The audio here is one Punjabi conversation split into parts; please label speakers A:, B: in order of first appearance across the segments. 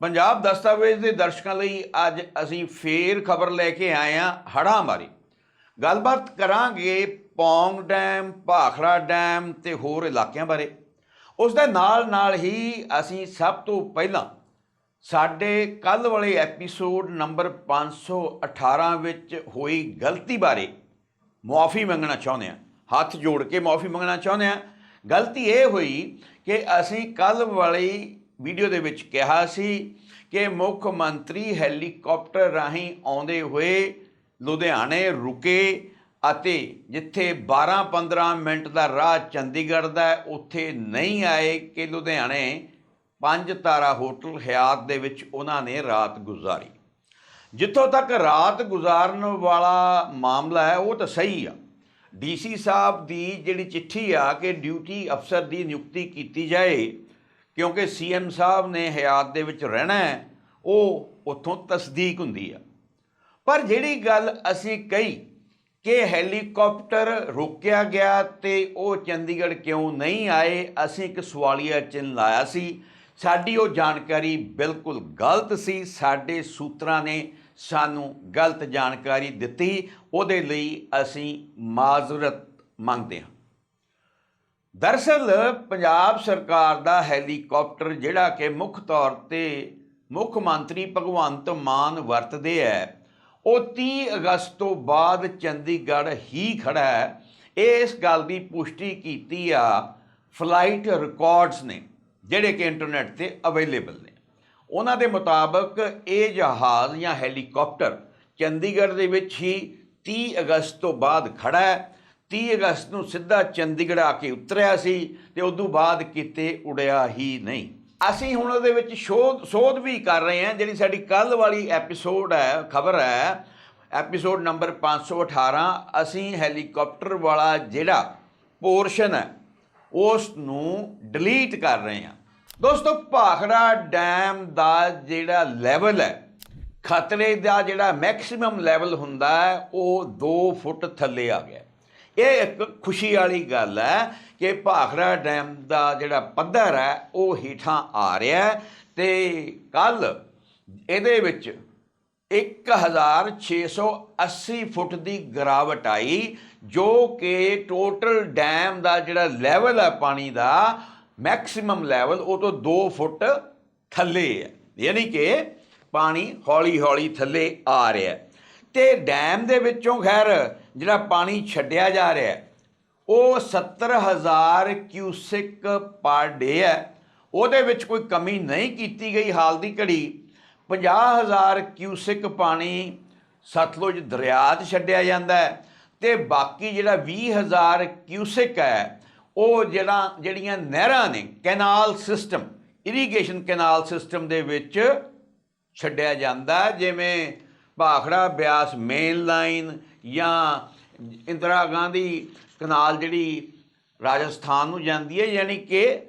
A: ਪੰਜਾਬ ਦਸਤਾਵੇਜ਼ ਦੇ ਦਰਸ਼ਕਾਂ ਲਈ ਅੱਜ ਅਸੀਂ ਫੇਰ ਖਬਰ ਲੈ ਕੇ ਆਏ ਹਾਂ ਹੜ੍ਹਾਂ ਬਾਰੇ। ਗੱਲਬਾਤ ਕਰਾਂਗੇ ਪੌਂਗ ਡੈਮ, ਭਾਖੜਾ ਡੈਮ ਤੇ ਹੋਰ ਇਲਾਕਿਆਂ ਬਾਰੇ। ਉਸ ਦੇ ਨਾਲ ਨਾਲ ਹੀ ਅਸੀਂ ਸਭ ਤੋਂ ਪਹਿਲਾਂ ਸਾਡੇ ਕੱਲ ਵਾਲੇ ਐਪੀਸੋਡ ਨੰਬਰ 518 ਵਿੱਚ ਹੋਈ ਗਲਤੀ ਬਾਰੇ ਮੁਆਫੀ ਮੰਗਣਾ ਚਾਹੁੰਦੇ ਹਾਂ। ਹੱਥ ਜੋੜ ਕੇ ਮੁਆਫੀ ਮੰਗਣਾ ਚਾਹੁੰਦੇ ਹਾਂ। ਗਲਤੀ ਇਹ ਹੋਈ ਕਿ ਅਸੀਂ ਕੱਲ ਵਾਲੀ ਵੀਡੀਓ ਦੇ ਵਿੱਚ ਕਿਹਾ ਸੀ ਕਿ ਮੁੱਖ ਮੰਤਰੀ ਹੈਲੀਕਾਪਟਰ ਰਾਹੀਂ ਆਉਂਦੇ ਹੋਏ ਲੁਧਿਆਣੇ ਰੁਕੇ ਅਤੇ ਜਿੱਥੇ 12-15 ਮਿੰਟ ਦਾ ਰਾਹ ਚੰਡੀਗੜ੍ਹ ਦਾ ਉੱਥੇ ਨਹੀਂ ਆਏ ਕਿ ਲੁਧਿਆਣੇ ਪੰਜ ਤਾਰਾ ਹੋਟਲ ਹਯਾਤ ਦੇ ਵਿੱਚ ਉਹਨਾਂ ਨੇ ਰਾਤ ਗੁਜ਼ਾਰੀ। ਜਿੱਥੋਂ ਤੱਕ ਰਾਤ ਗੁਜ਼ਾਰਨ ਵਾਲਾ ਮਾਮਲਾ ਹੈ, ਉਹ ਤਾਂ ਸਹੀ ਆ। ਡੀਸੀ ਸਾਹਿਬ ਦੀ ਜਿਹੜੀ ਚਿੱਠੀ ਆ ਕਿ ਡਿਊਟੀ ਅਫਸਰ ਦੀ ਨਿਯੁਕਤੀ ਕੀਤੀ ਜਾਏ ਕਿਉਂਕਿ ਸੀਐਮ ਸਾਹਿਬ ਨੇ ਹਯਾਤ ਦੇ ਵਿੱਚ ਰਹਿਣਾ ਹੈ, ਉਹ ਉੱਥੋਂ ਤਸਦੀਕ ਹੁੰਦੀ ਆ। ਪਰ ਜਿਹੜੀ ਗੱਲ ਅਸੀਂ ਕਹੀ ਕਿ ਹੈਲੀਕਾਪਟਰ ਰੋਕਿਆ ਗਿਆ ਤੇ ਉਹ ਚੰਡੀਗੜ੍ਹ ਕਿਉਂ ਨਹੀਂ ਆਏ, ਅਸੀਂ ਇੱਕ ਸਵਾਲੀਆ ਚਿੰਨ੍ਹ ਲਾਇਆ ਸੀ। ਸਾਡੀ ਉਹ ਜਾਣਕਾਰੀ ਬਿਲਕੁਲ ਗਲਤ ਸੀ। ਸਾਡੇ ਸੂਤਰਾਂ ਨੇ ਸਾਨੂੰ ਗਲਤ ਜਾਣਕਾਰੀ ਦਿੱਤੀ। ਉਹਦੇ ਲਈ ਅਸੀਂ ਮਾਜ਼ਰਤ ਮੰਗਦੇ ਹਾਂ। ਦਰਅਸਲ ਪੰਜਾਬ ਸਰਕਾਰ ਦਾ ਹੈਲੀਕਾਪਟਰ ਜਿਹੜਾ ਕਿ ਮੁੱਖ ਤੌਰ ਤੇ ਮੁੱਖ ਮੰਤਰੀ ਭਗਵੰਤ ਮਾਨ ਵਰਤਦੇ ਹੈ ਉਹ 30 ਅਗਸਤ ਤੋਂ ਬਾਅਦ ਚੰਡੀਗੜ੍ਹ ਹੀ ਖੜਾ ਹੈ ਇਸ ਗੱਲ ਦੀ ਪੁਸ਼ਟੀ ਕੀਤੀ ਆ, ਫਲਾਈਟ ਰਿਕਾਰਡਸ ਨੇ, ਜਿਹੜੇ ਕਿ ਇੰਟਰਨੈਟ ਤੇ ਅਵੇਲੇਬਲ ਨੇ। ਉਹਨਾਂ ਦੇ ਮੁਤਾਬਕ ਇਹ ਜਹਾਜ਼ ਜਾਂ ਹੈਲੀਕਾਪਟਰ ਚੰਡੀਗੜ੍ਹ ਦੇ ਵਿੱਚ ਹੀ 30 ਅਗਸਤ ਤੋਂ ਬਾਅਦ ਖੜਾ ਹੈ 30 ਅਗਸਤ ਨੂੰ ਸਿੱਧਾ ਚੰਡੀਗੜ੍ਹ ਆ ਕੇ ਉਤਰਿਆ ਸੀ ਤੇ ਤੋਂ ਬਾਅਦ ਕਿਤੇ ਉੜਿਆ ਹੀ ਨਹੀਂ। ਅਸੀਂ ਹੁਣ ਉਹਦੇ ਵਿੱਚ ਸ਼ੋਧ, ਸੋਧ ਵੀ ਕਰ ਰਹੇ ਹਾਂ। ਜਿਹੜੀ ਸਾਡੀ ਕੱਲ ਵਾਲੀ ਐਪੀਸੋਡ ਹੈ, ਖਬਰ ਹੈ, ਐਪੀਸੋਡ ਨੰਬਰ 518 ਅਸੀਂ ਹੈਲੀਕਾਪਟਰ ਵਾਲਾ ਜਿਹੜਾ ਪੋਰਸ਼ਨ ਹੈ, ਉਸ ਨੂੰ ਡਿਲੀਟ ਕਰ ਰਹੇ ਹਾਂ। ਦੋਸਤੋ, ਭਾਖੜਾ ਡੈਮ ਦਾ ਜਿਹੜਾ ਲੈਵਲ ਹੈ, ਖਤਰੇ ਦਾ ਜਿਹੜਾ ਮੈਕਸਿਮਮ ਲੈਵਲ ਹੁੰਦਾ ਹੈ, ਉਹ 2 ਫੁੱਟ ਥੱਲੇ ਆ ਗਿਆ। ਇਹ ਇੱਕ ਖੁਸ਼ੀ ਵਾਲੀ ਗੱਲ ਹੈ ਕਿ ਭਾਖੜਾ ਡੈਮ ਦਾ ਜਿਹੜਾ ਪੱਧਰ ਹੈ, ਉਹ ਹੀਠਾਂ ਆ ਰਿਹਾ ਹੈ ਤੇ ਕੱਲ ਇਹਦੇ ਵਿੱਚ 1680 ਫੁੱਟ ਦੀ ਗਿਰਾਵਟ ਆਈ, ਜੋ ਕਿ ਟੋਟਲ ਡੈਮ ਦਾ ਜਿਹੜਾ ਲੈਵਲ ਹੈ ਪਾਣੀ ਦਾ ਮੈਕਸਿਮਮ ਲੈਵਲ ਉਹ ਤੋਂ 2 ਫੁੱਟ ਥੱਲੇ ਹੈ। ਯਾਨੀ ਕਿ ਪਾਣੀ ਹੌਲੀ-ਹੌਲੀ ਥੱਲੇ ਆ ਰਿਹਾ ਤੇ ਡੈਮ ਦੇ ਵਿੱਚੋਂ ਖੈਰ, ਜਿਹੜਾ ਪਾਣੀ ਛੱਡਿਆ ਜਾ ਰਿਹਾ ਹੈ, ਉਹ 70000 ਕਿਊਸਿਕ ਪਰ ਡੇ ਹੈ। ਉਹਦੇ ਵਿੱਚ ਕੋਈ ਕਮੀ ਨਹੀਂ ਕੀਤੀ ਗਈ ਹਾਲ ਦੀ ਘੜੀ। 50000 ਕਿਊਸਿਕ ਪਾਣੀ ਸਤਲੁਜ ਦਰਿਆ 'ਚ ਛੱਡਿਆ ਜਾਂਦਾ ਹੈ ਤੇ ਬਾਕੀ ਜਿਹੜਾ 20000 ਕਿਊਸਿਕ ਹੈ, ਉਹ ਜਿਹੜਾ, ਜਿਹੜੀਆਂ ਨਹਿਰਾਂ ਨੇ, canal system, irrigation canal system ਦੇ ਵਿੱਚ ਛੱਡਿਆ ਜਾਂਦਾ ਜਿਵੇਂ ਭਾਖੜਾ ਬਿਆਸ ਮੇਨ ਲਾਈਨ ਜਾਂ ਇੰਦਰਾ ਗਾਂਧੀ ਕਨਾਲ ਜਿਹੜੀ ਰਾਜਸਥਾਨ ਨੂੰ ਜਾਂਦੀ ਹੈ, ਯਾਨੀ ਕਿ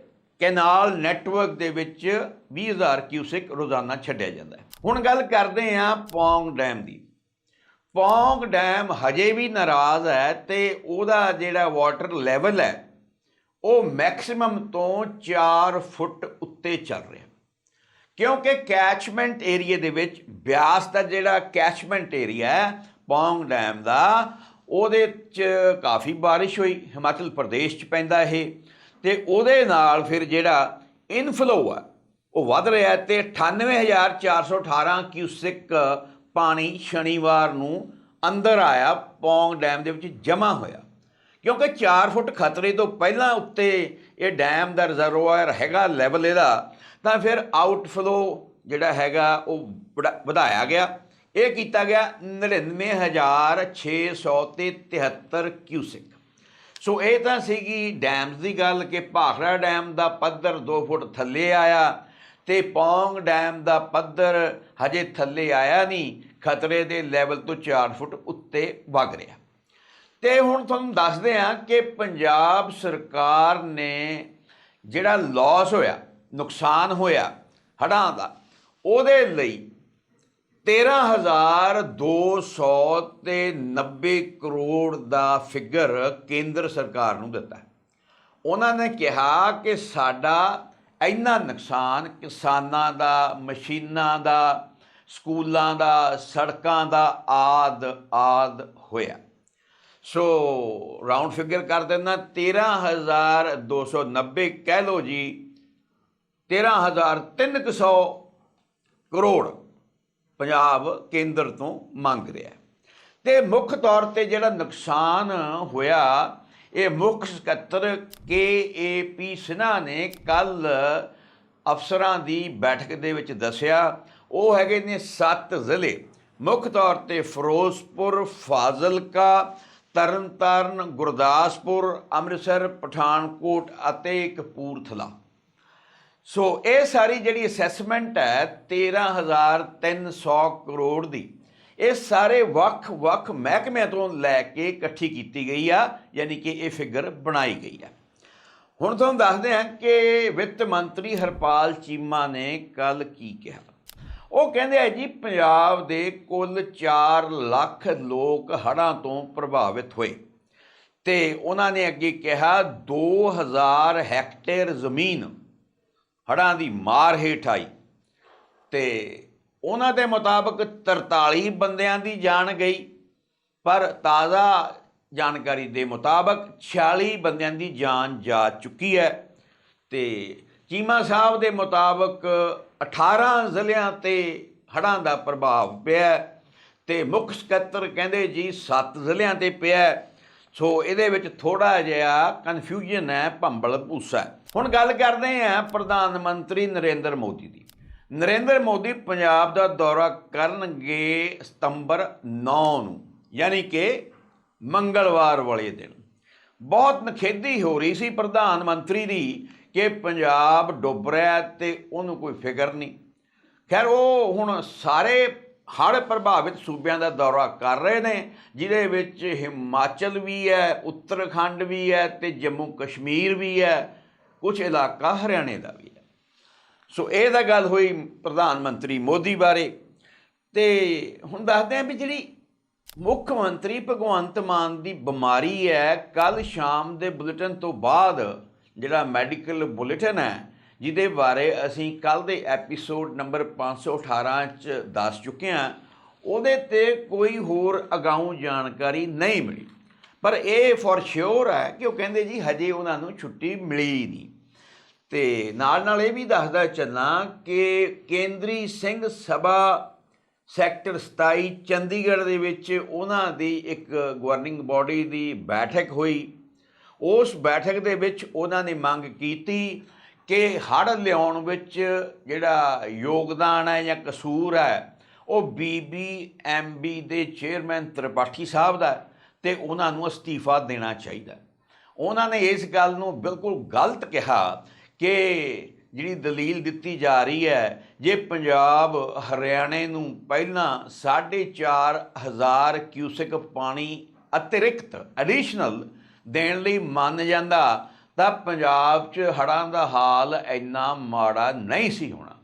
A: ਕੈਨਾਲ ਨੈਟਵਰਕ ਦੇ ਵਿੱਚ 20000 ਕਿਊਸਿਕ ਰੋਜ਼ਾਨਾ ਛੱਡਿਆ ਜਾਂਦਾ ਹੈ। ਹੁਣ ਗੱਲ ਕਰਦੇ ਹਾਂ ਪੌਂਗ ਡੈਮ ਦੀ। ਪੌਂਗ ਡੈਮ ਹਜੇ ਵੀ ਨਾਰਾਜ਼ ਹੈ ਤੇ ਉਹਦਾ ਜਿਹੜਾ ਵਾਟਰ ਲੈਵਲ ਹੈ, ਉਹ ਮੈਕਸਿਮਮ ਤੋਂ 4 ਫੁੱਟ ਉੱਤੇ ਚੱਲ ਰਿਹਾ ਕਿਉਂਕਿ ਕੈਚਮੈਂਟ ਏਰੀਆ ਦੇ ਵਿੱਚ ਬਿਆਸ ਦਾ ਜਿਹੜਾ ਕੈਚਮੈਂਟ ਏਰੀਆ ਹੈ, ਪੌਂਗ ਡੈਮ ਦਾ, ਉਹਦੇ 'ਚ ਕਾਫੀ ਬਾਰਿਸ਼ ਹੋਈ, ਹਿਮਾਚਲ ਪ੍ਰਦੇਸ਼ 'ਚ ਪੈਂਦਾ ਇਹ। ਤੇ ਉਹਦੇ ਨਾਲ ਫਿਰ ਜਿਹੜਾ ਇਨਫਲੋ ਆ, ਉਹ ਵੱਧ ਰਿਹਾ ਹੈ ਤੇ 98418 ਕਿਊਸਿਕ ਪਾਣੀ ਸ਼ਨੀਵਾਰ ਨੂੰ ਅੰਦਰ ਆਇਆ, ਪੌਂਗ ਡੈਮ ਦੇ ਵਿੱਚ ਜਮ੍ਹਾਂ ਹੋਇਆ। ਕਿਉਂਕਿ 4 ਫੁੱਟ ਖਤਰੇ ਤੋਂ ਪਹਿਲਾਂ ਉੱਤੇ ਇਹ ਡੈਮ ਦਾ ਰਿਜ਼ਰਵੋਇਰ ਹੈਗਾ ਲੈਵਲ ਇਹਦਾ ਤਾਂ ਫਿਰ ਆਊਟਫਲੋ ਜਿਹੜਾ ਹੈਗਾ ਉਹ ਵੜਾ- ਵਧਾਇਆ ਗਿਆ। ਇਹ ਕੀਤਾ ਗਿਆ 99600 ਤੇ 73 ਕਿਊਸਿਕ ਸੋ ਇਹ ਤਾਂ ਸੀਗੀ ਡੈਮਸ ਦੀ ਗੱਲ ਕਿ ਭਾਖੜਾ ਡੈਮ ਦਾ ਪੱਧਰ 2 ਫੁੱਟ ਥੱਲੇ ਆਇਆ ਤੇ ਪੌਂਗ ਡੈਮ ਦਾ ਪੱਧਰ ਹਜੇ ਥੱਲੇ ਆਇਆ ਨਹੀਂ, ਖਤਰੇ ਦੇ ਲੈਵਲ ਤੋਂ 4 ਫੁੱਟ ਉੱਤੇ ਵਗ ਰਿਹਾ। ਤੇ ਹੁਣ ਤੁਹਾਨੂੰ ਦੱਸਦੇ ਹਾਂ ਕਿ ਪੰਜਾਬ ਸਰਕਾਰ ਨੇ ਜਿਹੜਾ ਲਾਸ ਹੋਇਆ ਨੁਕਸਾਨ ਹੋਇਆ ਹੜ੍ਹਾਂ ਦਾ। ਉਹਦੇ ਲਈ 13200 ਤੇ 90 ਕਰੋੜ ਦਾ ਫਿਗਰ ਕੇਂਦਰ ਸਰਕਾਰ ਨੂੰ ਦਿੱਤਾ। ਉਹਨਾਂ ਨੇ ਕਿਹਾ ਕਿ ਸਾਡਾ ਇੰਨਾ ਨੁਕਸਾਨ ਕਿਸਾਨਾਂ ਦਾ, ਮਸ਼ੀਨਾਂ ਦਾ, ਸਕੂਲਾਂ ਦਾ, ਸੜਕਾਂ ਦਾ ਆਦ ਆਦ ਹੋਇਆ। ਸੋ ਰਾਉਂਡ ਫਿਗਰ ਕਰ ਦਿੰਦਾ 13290 ਕਹਿ ਲਓ ਜੀ 13300 ਕਰੋੜ ਪੰਜਾਬ ਕੇਂਦਰ ਤੋਂ ਮੰਗ ਰਿਹਾ ਹੈ। ਤੇ ਮੁੱਖ ਤੌਰ ਤੇ ਜਿਹੜਾ ਨੁਕਸਾਨ ਹੋਇਆ, ਇਹ ਮੁੱਖ ਸਕੱਤਰ ਕੇ ਏ ਪੀ ਸਿਨਹਾ ਨੇ ਕੱਲ ਅਫਸਰਾਂ ਦੀ ਬੈਠਕ ਦੇ ਵਿੱਚ ਦੱਸਿਆ, ਉਹ ਹੈਗੇ ਨੇ ਸੱਤ ਜ਼ਿਲ੍ਹੇ। ਮੁੱਖ ਤੌਰ ਤੇ ਫਿਰੋਜ਼ਪੁਰ, ਫਾਜ਼ਿਲਕਾ, ਤਰਨਤਾਰਨ, ਗੁਰਦਾਸਪੁਰ, ਅੰਮ੍ਰਿਤਸਰ, ਪਠਾਨਕੋਟ ਅਤੇ ਕਪੂਰਥਲਾ। ਸੋ ਇਹ ਸਾਰੀ ਜਿਹੜੀ ਅਸੈਸਮੈਂਟ ਹੈ 13300 ਕਰੋੜ ਦੀ। ਇਹ ਸਾਰੇ ਵੱਖ-ਵੱਖ ਮਹਿਕਮਿਆਂ ਤੋਂ ਲੈ ਕੇ ਇਕੱਠੀ ਕੀਤੀ ਗਈ ਆ, ਯਾਨੀ ਕਿ ਇਹ ਫਿਗਰ ਬਣਾਈ ਗਈ ਆ। ਹੁਣ ਤੁਹਾਨੂੰ ਦੱਸਦੇ ਹਾਂ ਕਿ ਵਿੱਤ ਮੰਤਰੀ ਹਰਪਾਲ ਚੀਮਾ ਨੇ ਕੱਲ ਕੀ ਕਿਹਾ। ਉਹ ਕਹਿੰਦੇ ਆ ਜੀ, ਪੰਜਾਬ ਦੇ ਕੁੱਲ 4 ਲੱਖ ਲੋਕ ਹੜ੍ਹਾਂ ਤੋਂ ਪ੍ਰਭਾਵਿਤ ਹੋਏ। ਤੇ ਉਹਨਾਂ ਨੇ ਅੱਗੇ ਕਿਹਾ 2000 ਹੈਕਟੇਅਰ ਜ਼ਮੀਨ ਹੜ੍ਹਾਂ ਦੀ ਮਾਰ ਹੇਠ ਆਈ। ਤੇ ਉਹਨਾਂ ਦੇ ਮੁਤਾਬਕ 43 ਬੰਦਿਆਂ ਦੀ ਜਾਨ ਗਈ, ਪਰ ਤਾਜ਼ਾ ਜਾਣਕਾਰੀ ਦੇ ਮੁਤਾਬਕ 46 ਬੰਦਿਆਂ ਦੀ ਜਾਨ ਜਾ ਚੁੱਕੀ ਹੈ ਤੇ ਚੀਮਾ ਸਾਹਿਬ ਦੇ ਮੁਤਾਬਕ 18 ਜ਼ਿਲ੍ਹਿਆਂ ਤੇ ਹੜ੍ਹਾਂ ਦਾ ਪ੍ਰਭਾਵ ਪਿਆ ਹੈ ਤੇ ਮੁੱਖ ਸਕੱਤਰ ਕਹਿੰਦੇ ਜੀ 7 ਜ਼ਿਲ੍ਹਿਆਂ ਤੇ ਪਿਆ ਸੋ ਇਹਦੇ ਵਿੱਚ ਥੋੜਾ ਜਿਹਾ ਕਨਫਿਊਜ਼ਨ ਹੈ, ਭੰਬਲ ਭੂਸਾ ਹੁਣ ਗੱਲ ਕਰਦੇ ਹਾਂ ਪ੍ਰਧਾਨ ਮੰਤਰੀ ਨਰਿੰਦਰ ਮੋਦੀ ਦੀ। ਨਰਿੰਦਰ ਮੋਦੀ ਪੰਜਾਬ ਦਾ ਦੌਰਾ ਕਰਨਗੇ ਸਤੰਬਰ 9 ਨੂੰ, ਯਾਨੀ ਕਿ ਮੰਗਲਵਾਰ ਵਾਲੇ ਦਿਨ। ਬਹੁਤ ਨਖੇਦੀ ਹੋ ਰਹੀ ਸੀ ਪ੍ਰਧਾਨ ਮੰਤਰੀ ਦੀ ਕਿ ਪੰਜਾਬ ਡੁੱਬ ਰਿਹਾ ਤੇ ਉਹਨੂੰ ਕੋਈ ਫਿਕਰ ਨਹੀਂ। ਖੈਰ, ਉਹ ਹੁਣ ਸਾਰੇ ਹੜ੍ਹ ਪ੍ਰਭਾਵਿਤ ਸੂਬਿਆਂ ਦਾ ਦੌਰਾ ਕਰ ਰਹੇ ਨੇ, ਜਿਹਦੇ ਵਿੱਚ ਹਿਮਾਚਲ ਵੀ ਹੈ, ਉੱਤਰਾਖੰਡ ਵੀ ਹੈ ਤੇ ਜੰਮੂ ਕਸ਼ਮੀਰ ਵੀ ਹੈ ਕੁਝ ਇਲਾਕਾ ਹਰਿਆਣੇ ਦਾ ਵੀ ਹੈ। ਸੋ ਇਹ ਤਾਂ ਗੱਲ ਹੋਈ ਪ੍ਰਧਾਨ ਮੰਤਰੀ ਮੋਦੀ ਬਾਰੇ ਤੇ ਹੁਣ ਦੱਸਦੇ ਆ ਵੀ ਜਿਹੜੀ ਮੁੱਖ ਮੰਤਰੀ ਭਗਵੰਤ ਮਾਨ ਦੀ ਬਿਮਾਰੀ ਹੈ ਕੱਲ ਸ਼ਾਮ ਦੇ ਬੁਲੇਟਿਨ ਤੋਂ ਬਾਅਦ ਜਿਹੜਾ ਮੈਡੀਕਲ ਬੁਲੇਟਿਨ ਹੈ ਜਿਹਦੇ ਬਾਰੇ ਅਸੀਂ ਕੱਲ ਦੇ ਐਪੀਸੋਡ ਨੰਬਰ 518 ਚ ਦੱਸ ਚੁੱਕੇ ਹਾਂ। ਉਹਦੇ ਤੇ ਕੋਈ ਹੋਰ ਅਗਾਊਂ ਜਾਣਕਾਰੀ ਨਹੀਂ ਮਿਲੀ। ਪਰ ਇਹ ਫॉर ਸ਼ੋਰ ਹੈ ਕਿ ਉਹ ਕਹਿੰਦੇ ਜੀ ਹਜੇ ਉਹਨਾਂ ਨੂੰ ਛੁੱਟੀ ਮਿਲੀ ਨਹੀਂ। ਤੇ ਨਾਲ ਨਾਲ ਇਹ ਵੀ ਦੱਸਦਾ ਚੱਲਾਂ ਕਿ ਕੇਂਦਰੀ ਸਿੰਘ ਸਭਾ ਸੈਕਟਰ 27 ਚੰਡੀਗੜ੍ਹ ਦੇ ਵਿੱਚ ਉਹਨਾਂ ਦੀ ਇੱਕ ਗਵਰਨਿੰਗ ਬਾਡੀ ਦੀ ਬੈਠਕ ਹੋਈ। ਉਸ ਬੈਠਕ ਦੇ ਵਿੱਚ ਉਹਨਾਂ ਨੇ ਮੰਗ ਕੀਤੀ ਕਿ ਹੜ੍ਹ ਲਿਆਉਣ ਵਿੱਚ ਜਿਹੜਾ ਯੋਗਦਾਨ ਹੈ ਜਾਂ ਕਸੂਰ ਹੈ, ਉਹ ਬੀਬੀਐਮਬੀ ਦੇ ਚੇਅਰਮੈਨ ਤ੍ਰਿਪਾਠੀ ਸਾਹਿਬ ਦਾ ਹੈ ਤੇ ਉਹਨਾਂ ਨੂੰ ਅਸਤੀਫਾ ਦੇਣਾ ਚਾਹੀਦਾ ਉਹਨਾਂ ਨੇ ਇਸ ਗੱਲ ਨੂੰ ਬਿਲਕੁਲ ਗਲਤ ਕਿਹਾ ਕਿ ਜਿਹੜੀ ਦਲੀਲ ਦਿੱਤੀ ਜਾ ਰਹੀ ਹੈ, ਜੇ ਪੰਜਾਬ ਹਰਿਆਣੇ ਨੂੰ ਪਹਿਲਾਂ 4.5000 ਕਿਊਸਿਕ ਪਾਣੀ ਅਤਿਰਿਕਤ ਐਡੀਸ਼ਨਲ ਦੇਣ ਲਈ ਮੰਨ ਜਾਂਦਾ ਤਾਂ ਪੰਜਾਬ 'ਚ ਹੜ੍ਹਾਂ ਦਾ ਹਾਲ ਇੰਨਾ ਮਾੜਾ ਨਹੀਂ ਸੀ ਹੋਣਾ।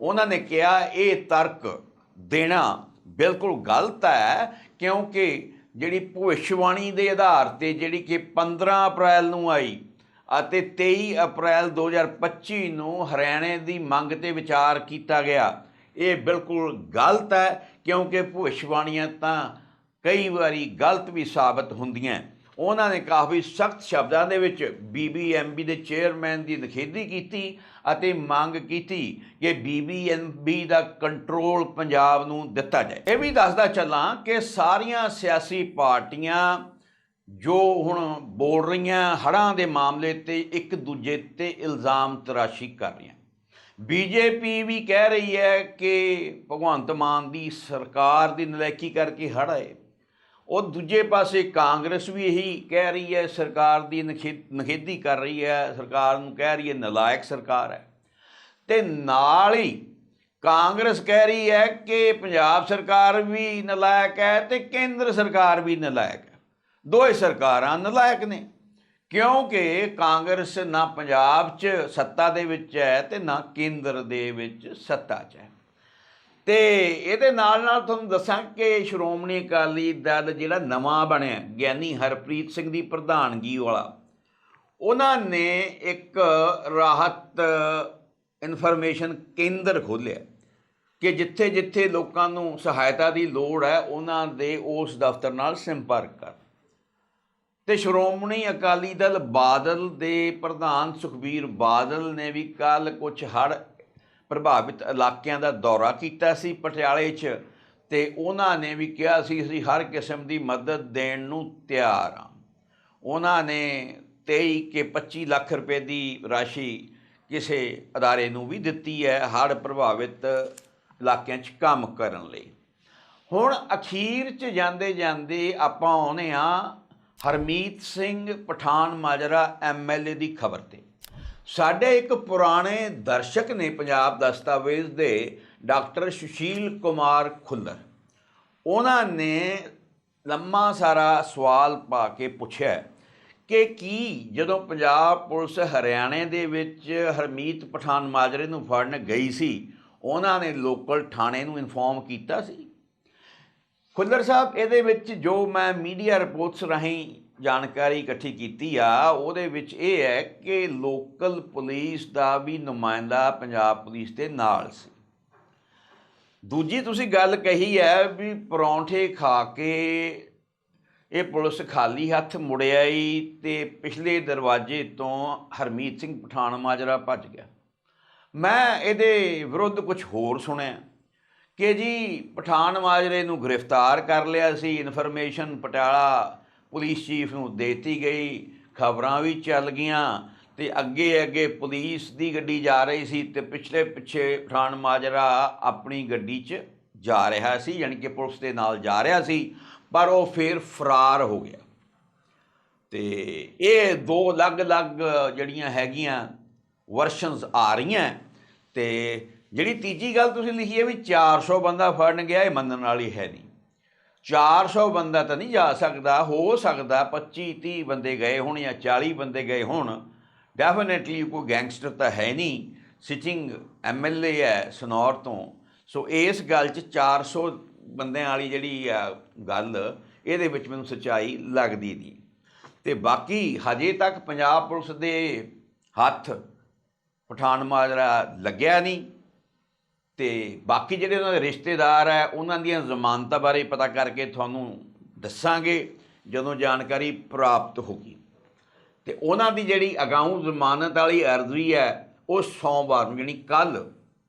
A: ਉਹਨਾਂ ਨੇ ਕਿਹਾ, ਇਹ ਤਰਕ ਦੇਣਾ ਬਿਲਕੁਲ ਗਲਤ ਹੈ, ਕਿਉਂਕਿ ਜਿਹੜੀ ਭਵਿੱਖਬਾਣੀ ਦੇ ਆਧਾਰ ਤੇ ਜਿਹੜੀ ਕਿ 15 ਅਪ੍ਰੈਲ ਨੂੰ ਆਈ ਅਤੇ 23 ਅਪ੍ਰੈਲ 2025 ਨੂੰ ਹਰਿਆਣੇ ਦੀ ਮੰਗ ਤੇ ਵਿਚਾਰ ਕੀਤਾ ਗਿਆ, ਇਹ ਬਿਲਕੁਲ ਗਲਤ ਹੈ, ਕਿਉਂਕਿ ਭਵਿੱਖਬਾਣੀਆਂ ਤਾਂ ਕਈ ਵਾਰੀ ਗਲਤ ਵੀ ਸਾਬਤ ਹੁੰਦੀਆਂ। ਉਹਨਾਂ ਨੇ ਕਾਫੀ ਸਖਤ ਸ਼ਬਦਾਂ ਦੇ ਵਿੱਚ ਬੀਬੀਐਮਬੀ ਦੇ ਚੇਅਰਮੈਨ ਦੀ ਨਿਖੇਧੀ ਕੀਤੀ ਅਤੇ ਮੰਗ ਕੀਤੀ ਕਿ ਬੀਬੀਐਮਬੀ ਦਾ ਕੰਟਰੋਲ ਪੰਜਾਬ ਨੂੰ ਦਿੱਤਾ ਜਾਏ। ਇਹ ਵੀ ਦੱਸਦਾ ਚੱਲਾਂ ਕਿ ਸਾਰੀਆਂ ਸਿਆਸੀ ਪਾਰਟੀਆਂ ਜੋ ਹੁਣ ਬੋਲ ਰਹੀਆਂ ਹੜ੍ਹਾਂ ਦੇ ਮਾਮਲੇ ਤੇ ਇੱਕ ਦੂਜੇ ਤੇ ਇਲਜ਼ਾਮ ਤਰਾਸ਼ੀ ਕਰ ਰਹੀਆਂ। ਬੀਜੇਪੀ ਵੀ ਕਹਿ ਰਹੀ ਹੈ ਕਿ ਭਗਵੰਤ ਮਾਨ ਦੀ ਸਰਕਾਰ ਦੀ ਨਲਾਇਕੀ ਕਰਕੇ ਹੜ੍ਹ ਆਏ। ਉਹ ਦੂਜੇ ਪਾਸੇ ਕਾਂਗਰਸ ਵੀ ਇਹੀ ਕਹਿ ਰਹੀ ਹੈ, ਸਰਕਾਰ ਦੀ ਨਖੇ- ਨਖੇਧੀ ਕਰ ਰਹੀ ਹੈ, ਸਰਕਾਰ ਨੂੰ ਕਹਿ ਰਹੀ ਹੈ, ਨਲਾਇਕ ਸਰਕਾਰ ਹੈ। ਤੇ ਨਾਲ ਹੀ ਕਾਂਗਰਸ ਕਹਿ ਰਹੀ ਹੈ ਕਿ ਪੰਜਾਬ ਸਰਕਾਰ ਵੀ ਨਲਾਇਕ ਹੈ ਤੇ ਕੇਂਦਰ ਸਰਕਾਰ ਵੀ ਨਲਾਇਕ ਹੈ। ਦੋਏ ਸਰਕਾਰਾਂ ਨਲਾਇਕ ਨੇ, ਕਿਉਂਕਿ ਕਾਂਗਰਸ ਨਾ ਪੰਜਾਬ 'ਚ ਸੱਤਾ ਦੇ ਵਿੱਚ ਹੈ ਤੇ ਨਾ ਕੇਂਦਰ ਦੇ ਵਿੱਚ ਸੱਤਾ 'ਚ ਹੈ। ਤੇ ਇਹਦੇ ਨਾਲ ਨਾਲ ਤੁਹਾਨੂੰ ਦੱਸਾਂ ਕਿ ਸ਼੍ਰੋਮਣੀ ਅਕਾਲੀ ਦਲ ਜਿਹੜਾ ਨਵਾਂ ਬਣਿਆ, ਗਿਆਨੀ ਹਰਪ੍ਰੀਤ ਸਿੰਘ ਦੀ ਪ੍ਰਧਾਨਗੀ ਵਾਲਾ, ਉਹਨਾਂ ਨੇ ਇੱਕ ਰਾਹਤ ਇਨਫੋਰਮੇਸ਼ਨ ਕੇਂਦਰ ਖੋਲ੍ਹਿਆ ਕਿ ਜਿੱਥੇ ਜਿੱਥੇ ਲੋਕਾਂ ਨੂੰ ਸਹਾਇਤਾ ਦੀ ਲੋੜ ਹੈ, ਉਹਨਾਂ ਦੇ ਉਸ ਦਫ਼ਤਰ ਨਾਲ ਸੰਪਰਕ ਕਰ। ਤੇ ਸ਼੍ਰੋਮਣੀ ਅਕਾਲੀ ਦਲ ਬਾਦਲ ਦੇ ਪ੍ਰਧਾਨ ਸੁਖਬੀਰ ਬਾਦਲ ਨੇ ਵੀ ਕੱਲ ਕੁਝ ਹੜ੍ਹ ਪ੍ਰਭਾਵਿਤ ਇਲਾਕਿਆਂ ਦਾ ਦੌਰਾ ਕੀਤਾ ਸੀ ਪਟਿਆਲੇ 'ਚ ਤੇ ਉਹਨਾਂ ਨੇ ਵੀ ਕਿਹਾ ਸੀ, ਅਸੀਂ ਹਰ ਕਿਸਮ ਦੀ ਮਦਦ ਦੇਣ ਨੂੰ ਤਿਆਰ ਹਾਂ ਉਹਨਾਂ ਨੇ 23 ਕੇ 25 ਲੱਖ ਰੁਪਏ ਦੀ ਰਾਸ਼ੀ ਕਿਸੇ ਅਦਾਰੇ ਨੂੰ ਵੀ ਦਿੱਤੀ ਹੈ, ਹੜ੍ਹ ਪ੍ਰਭਾਵਿਤ ਇਲਾਕਿਆਂ 'ਚ ਕੰਮ ਕਰਨ ਲਈ। ਹੁਣ ਅਖੀਰ 'ਚ ਜਾਂਦੇ ਜਾਂਦੇ ਆਪਾਂ ਆਉਨੇ ਆ ਹਰਮੀਤ ਸਿੰਘ ਪਠਾਨ ਮਾਜਰਾ ਐਮਐਲਏ ਦੀ ਖਬਰ ਤੇ। ਸਾਡੇ ਇੱਕ ਪੁਰਾਣੇ ਦਰਸ਼ਕ ਨੇ ਪੰਜਾਬ ਦਸਤਾਵੇਜ਼ ਦੇ ਡਾਕਟਰ ਸੁਸ਼ੀਲ ਕੁਮਾਰ ਖੁੱਲਰ। ਉਹਨਾਂ ਨੇ ਲੰਮਾ ਸਾਰਾ ਸਵਾਲ ਪਾ ਕੇ ਪੁੱਛਿਆ ਕਿ ਕੀ ਜਦੋਂ ਪੰਜਾਬ ਪੁਲਿਸ ਹਰਿਆਣੇ ਦੇ ਵਿੱਚ ਹਰਮੀਤ ਪਠਾਨ ਮਾਜਰੇ ਨੂੰ ਫੜਨ ਗਈ ਸੀ, ਉਹਨਾਂ ਨੇ ਲੋਕਲ ਥਾਣੇ ਨੂੰ ਇਨਫੋਰਮ ਕੀਤਾ ਸੀ? ਖੁੱਲਰ ਸਾਹਿਬ, ਇਹਦੇ ਵਿੱਚ ਜੋ ਮੈਂ ਮੀਡੀਆ ਰਿਪੋਰਟਸ ਰਾਹੀਂ ਜਾਣਕਾਰੀ ਇਕੱਠੀ ਕੀਤੀ ਆ, ਉਹਦੇ ਵਿੱਚ ਇਹ ਹੈ ਕਿ ਲੋਕਲ ਪੁਲਿਸ ਦਾ ਵੀ ਨੁਮਾਇੰਦਾ ਪੰਜਾਬ ਪੁਲਿਸ ਦੇ ਨਾਲ ਸੀ। ਦੂਜੀ ਤੁਸੀਂ ਗੱਲ ਕਹੀ ਹੈ ਵੀ ਪਰੌਂਠੇ ਖਾ ਕੇ ਇਹ ਪੁਲਿਸ ਖਾਲੀ ਹੱਥ ਮੁੜਿਆ ਹੀ ਤੇ ਪਿਛਲੇ ਦਰਵਾਜ਼ੇ ਤੋਂ ਹਰਮੀਤ ਸਿੰਘ ਪਠਾਨ ਮਾਜਰਾ ਭੱਜ ਗਿਆ। ਮੈਂ ਇਹਦੇ ਵਿਰੁੱਧ ਕੁਝ ਹੋਰ ਸੁਣਿਆ ਕਿ ਜੀ ਪਠਾਨ ਮਾਜਰੇ ਨੂੰ ਗ੍ਰਿਫਤਾਰ ਕਰ ਲਿਆ ਸੀ, ਇਨਫੋਰਮੇਸ਼ਨ ਪਟਿਆਲਾ ਪੁਲਿਸ ਚੀਫ ਨੂੰ ਦੇਤੀ ਗਈ, ਖਬਰਾਂ ਵੀ ਚੱਲ ਗਈਆਂ ਤੇ ਅੱਗੇ ਅੱਗੇ ਪੁਲਿਸ ਦੀ ਗੱਡੀ ਜਾ ਰਹੀ ਸੀ ਤੇ ਪਿਛਲੇ ਪਿੱਛੇ ਪਠਾਨ ਮਾਜਰਾ ਆਪਣੀ ਗੱਡੀ 'ਚ ਜਾ ਰਿਹਾ ਸੀ, ਯਾਨੀ ਕਿ ਪੁਲਿਸ ਦੇ ਨਾਲ ਜਾ ਰਿਹਾ ਸੀ, ਪਰ ਉਹ ਫੇਰ ਫਰਾਰ ਹੋ ਗਿਆ। ਤੇ ਇਹ ਦੋ ਅਲੱਗ-ਅਲੱਗ ਜਿਹੜੀਆਂ ਹੈਗੀਆਂ ਵਰਸ਼ਨਸ ਆ ਰਹੀਆਂ ਤੇ ਜਿਹੜੀ ਤੀਜੀ ਗੱਲ ਤੁਸੀਂ ਲਿਖੀ ਹੈ ਵੀ 400 ਬੰਦਾ ਫੜਨ ਗਿਆ, ਇਹ ਮੰਨਣ ਵਾਲੀ ਹੈ ਨਹੀਂ। 400 ਬੰਦਾ ਤਾਂ ਨਹੀਂ ਜਾ ਸਕਦਾ, ਹੋ ਸਕਦਾ 25 30 ਬੰਦੇ ਗਏ ਹੋਣ ਜਾਂ 40 ਬੰਦੇ ਗਏ ਹੋਣ। ਡੈਫੀਨਿਟਲੀ ਕੋਈ ਗੈਂਗਸਟਰ ਤਾਂ ਹੈ ਨਹੀਂ। ਸਿਟਿੰਗ ਐਮਐਲਏ ਹੈ ਸਨੌਰ ਤੋਂ। ਸੋ ਇਸ ਗੱਲ 'ਚ 400 ਬੰਦਿਆਂ ਵਾਲੀ ਜਿਹੜੀ ਆ ਗੱਲ, ਇਹਦੇ ਵਿੱਚ ਮੈਨੂੰ ਸੱਚਾਈ ਲੱਗਦੀ ਨਹੀਂ। ਤੇ ਬਾਕੀ ਹਜੇ ਤੱਕ ਪੰਜਾਬ ਪੁਲਿਸ ਦੇ ਹੱਥ ਪਠਾਨ ਮਾਜਰਾ ਲੱਗਿਆ ਨਹੀਂ। ਤੇ ਬਾਕੀ ਜਿਹੜੇ ਉਹਨਾਂ ਦੇ ਰਿਸ਼ਤੇਦਾਰ ਹੈ, ਉਹਨਾਂ ਦੀਆਂ ਜ਼ਮਾਨਤਾਂ ਬਾਰੇ ਪਤਾ ਕਰਕੇ ਤੁਹਾਨੂੰ ਦੱਸਾਂਗੇ, ਜਦੋਂ ਜਾਣਕਾਰੀ ਪ੍ਰਾਪਤ ਹੋਗੀ ਤੇ ਉਹਨਾਂ ਦੀ ਜਿਹੜੀ ਅਗਾਊਂ ਜ਼ਮਾਨਤ ਵਾਲੀ ਅਰਜ਼ੀ ਹੈ, ਉਹ ਸੋਮਵਾਰ ਨੂੰ, ਯਾਨੀ ਕੱਲ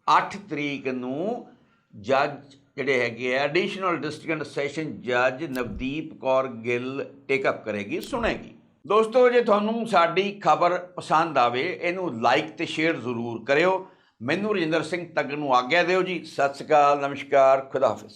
A: 8 ਤਰੀਕ ਨੂੰ ਜੱਜ ਜਿਹੜੇ ਹੈਗੇ ਆ, ਐਡੀਸ਼ਨਲ ਡਿਸਟ੍ਰਿਕਟ ਸੈਸ਼ਨ ਜੱਜ ਨਵਦੀਪ ਕੌਰ ਗਿੱਲ ਟੇਕ ਅਪ ਕਰੇਗੀ, ਸੁਣੇਗੀ। ਦੋਸਤੋ, ਜੇ ਤੁਹਾਨੂੰ ਸਾਡੀ ਖਬਰ ਪਸੰਦ ਆਵੇ, ਇਹਨੂੰ ਲਾਈਕ ਤੇ ਸ਼ੇਅਰ ਜ਼ਰੂਰ ਕਰਿਓ। ਮੈਨੂੰ ਰਜਿੰਦਰ ਸਿੰਘ ਤੱਕ ਨੂੰ ਆਗਿਆ ਦਿਓ ਜੀ। ਸਤਿ ਸ਼੍ਰੀ ਅਕਾਲ ਨਮਸਕਾਰ ਖੁਦਾ ਹਾਫਿਜ਼।